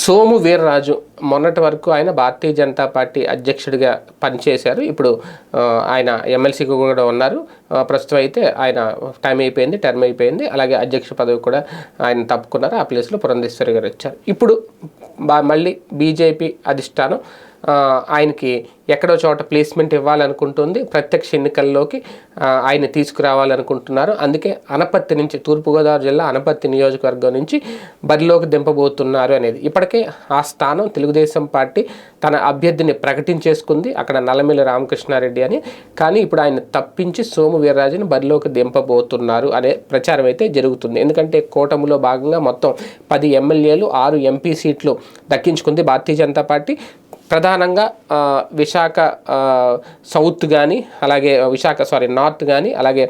సోము వీర్రాజు మొన్నటి వరకు ఆయన భారతీయ జనతా పార్టీ అధ్యక్షుడిగా పనిచేశారు. ఇప్పుడు ఆయన ఎమ్మెల్సీగా కూడా ఉన్నారు. ప్రస్తుతం అయితే ఆయన టైం అయిపోయింది టర్మ్ అయిపోయింది. అలాగే అధ్యక్ష పదవి కూడా ఆయన తప్పుకున్నారు. ఆ ప్లేస్లో పురంధేశ్వరి గారు వచ్చారు. ఇప్పుడు మళ్ళీ బీజేపీ అధిష్టానం ఆయనకి ఎక్కడో చోట ప్లేస్మెంట్ ఇవ్వాలనుకుంటుంది. ప్రత్యక్ష ఎన్నికల్లోకి ఆయన తీసుకురావాలనుకుంటున్నారు. అందుకే అనపత్తి నుంచి తూర్పుగోదావరి జిల్లా అనపత్తి నియోజకవర్గం నుంచి బరిలోకి దింపబోతున్నారు అనేది. ఇప్పటికే ఆ స్థానం తెలుగుదేశం పార్టీ తన అభ్యర్థిని ప్రకటించేసుకుంది. అక్కడ నల్లమిల్లి రామకృష్ణారెడ్డి అని. కానీ ఇప్పుడు ఆయన తప్పించి సోము వీర్రాజుని బరిలోకి దింపబోతున్నారు అనే ప్రచారం అయితే జరుగుతుంది. ఎందుకంటే కూటమిలో భాగంగా మొత్తం పది ఎమ్మెల్యేలు ఆరు ఎంపీ సీట్లు దక్కించుకుంది భారతీయ జనతా పార్టీ. ప్రధానంగా విశాఖ సౌత్ కానీ అలాగే విశాఖ సారీ నార్త్ కానీ అలాగే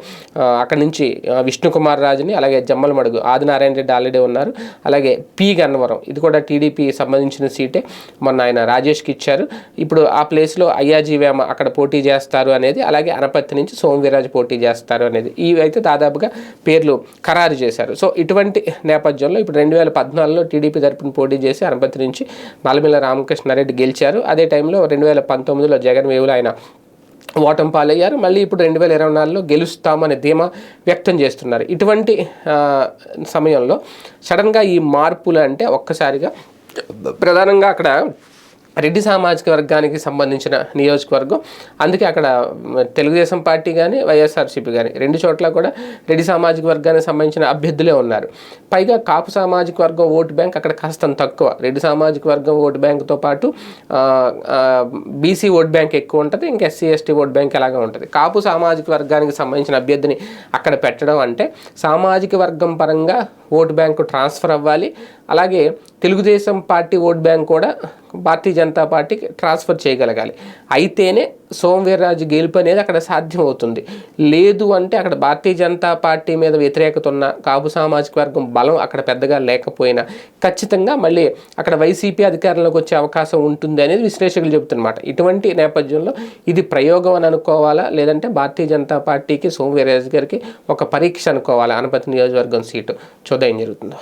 అక్కడి నుంచి విష్ణుకుమార్ రాజుని అలాగే జమ్మలమడుగు ఆదినారాయణ రెడ్డి ఆల్రెడీ ఉన్నారు. అలాగే పి. గన్నవరం ఇది కూడా టీడీపీ సంబంధించిన సీటే మొన్న ఆయన రాజేష్కి ఇచ్చారు. ఇప్పుడు ఆ ప్లేస్లో అయ్యాజీ వేమ అక్కడ పోటీ చేస్తారు అనేది అలాగే అనపత్తి నుంచి సోమవీరాజు పోటీ చేస్తారు అనేది ఇవి అయితే దాదాపుగా పేర్లు ఖరారు చేశారు. సో ఇటువంటి నేపథ్యంలో ఇప్పుడు రెండు వేల పద్నాలుగులో టీడీపీ తరపున పోటీ చేసి అనపత్తి నుంచి నల్లమిల్ల రామకృష్ణారెడ్డి గెలిచారు. అదే టైంలో రెండు వేల పంతొమ్మిదిలో జగన్ వేవులు ఆయన ఓటం పాలయ్యారు. మళ్ళీ ఇప్పుడు రెండు వేల ఇరవై నాలుగులో గెలుస్తామనే ధీమా వ్యక్తం చేస్తున్నారు. ఇటువంటి సమయంలో సడన్గా ఈ మార్పులు అంటే ఒక్కసారిగా ప్రధానంగా అక్కడ రెడ్డి సామాజిక వర్గానికి సంబంధించిన నియోజకవర్గం. అందుకే అక్కడ తెలుగుదేశం పార్టీ కానీ వైఎస్ఆర్సీపీ కానీ రెండు చోట్ల కూడా రెడ్డి సామాజిక వర్గానికి సంబంధించిన అభ్యర్థులే ఉన్నారు. పైగా కాపు సామాజిక వర్గం ఓటు బ్యాంక్ అక్కడ కాస్తంత తక్కువ. రెడ్డి సామాజిక వర్గం ఓటు బ్యాంక్తో పాటు బీసీ ఓట్ బ్యాంక్ ఎక్కువ ఉంటుంది ఇంకా ఎస్సీ ఎస్టీ ఓట్ బ్యాంక్ అలాగే ఉంటుంది. కాపు సామాజిక వర్గానికి సంబంధించిన అభ్యర్థిని అక్కడ పెట్టడం అంటే సామాజిక వర్గం పరంగా ఓటు బ్యాంకు ట్రాన్స్ఫర్ అవ్వాలి. అలాగే తెలుగుదేశం పార్టీ ఓట్ బ్యాంక్ కూడా భారతీయ జనతా పార్టీకి ట్రాన్స్ఫర్ చేయగలగాలి. అయితేనే సోమవీర్రాజు గెలుపు అనేది అక్కడ సాధ్యమవుతుంది. లేదు అంటే అక్కడ భారతీయ జనతా పార్టీ మీద వ్యతిరేకత ఉన్న కాపు సామాజిక వర్గం బలం అక్కడ పెద్దగా లేకపోయినా ఖచ్చితంగా మళ్ళీ అక్కడ వైసీపీ అధికారంలోకి వచ్చే అవకాశం ఉంటుంది అనేది విశ్లేషకులు చెబుతున్నమాట. ఇటువంటి నేపథ్యంలో ఇది ప్రయోగం అని అనుకోవాలా? లేదంటే భారతీయ జనతా పార్టీకి సోమవీర్రాజు గారికి ఒక పరీక్ష అనుకోవాలా? అనపతి నియోజకవర్గం సీటు. చూద్దాం. ఏం జరుగుతుందో